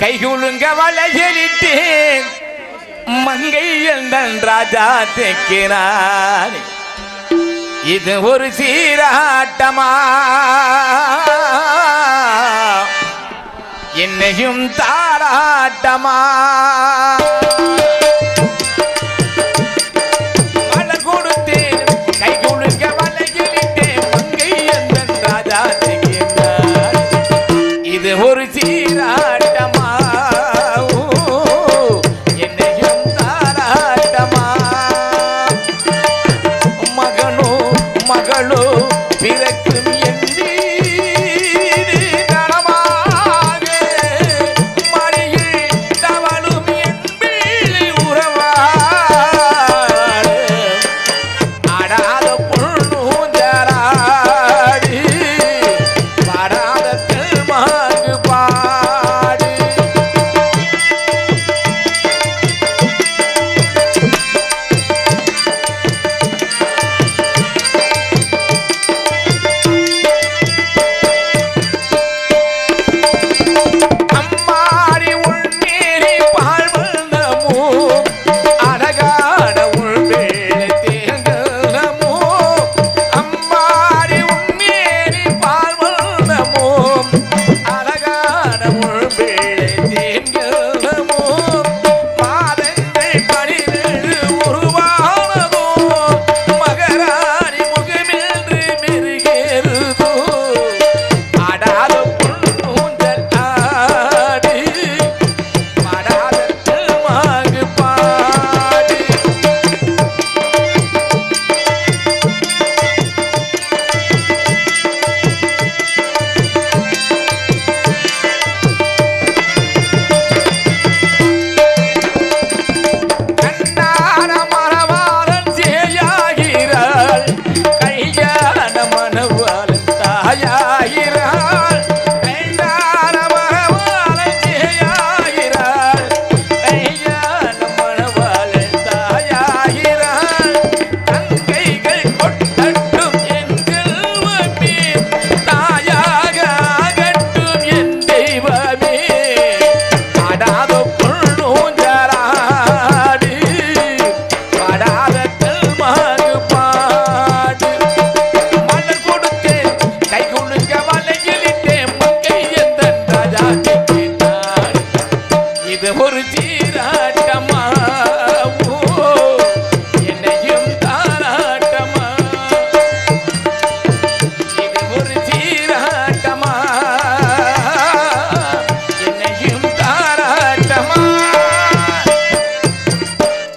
கைகுலுங்க வளையலிட்டு மங்கையில் நன் ராஜா தேக்கினார் இது ஒரு சீராட்டமா? என்னையும் தாராட்டமா நீராட்டமா?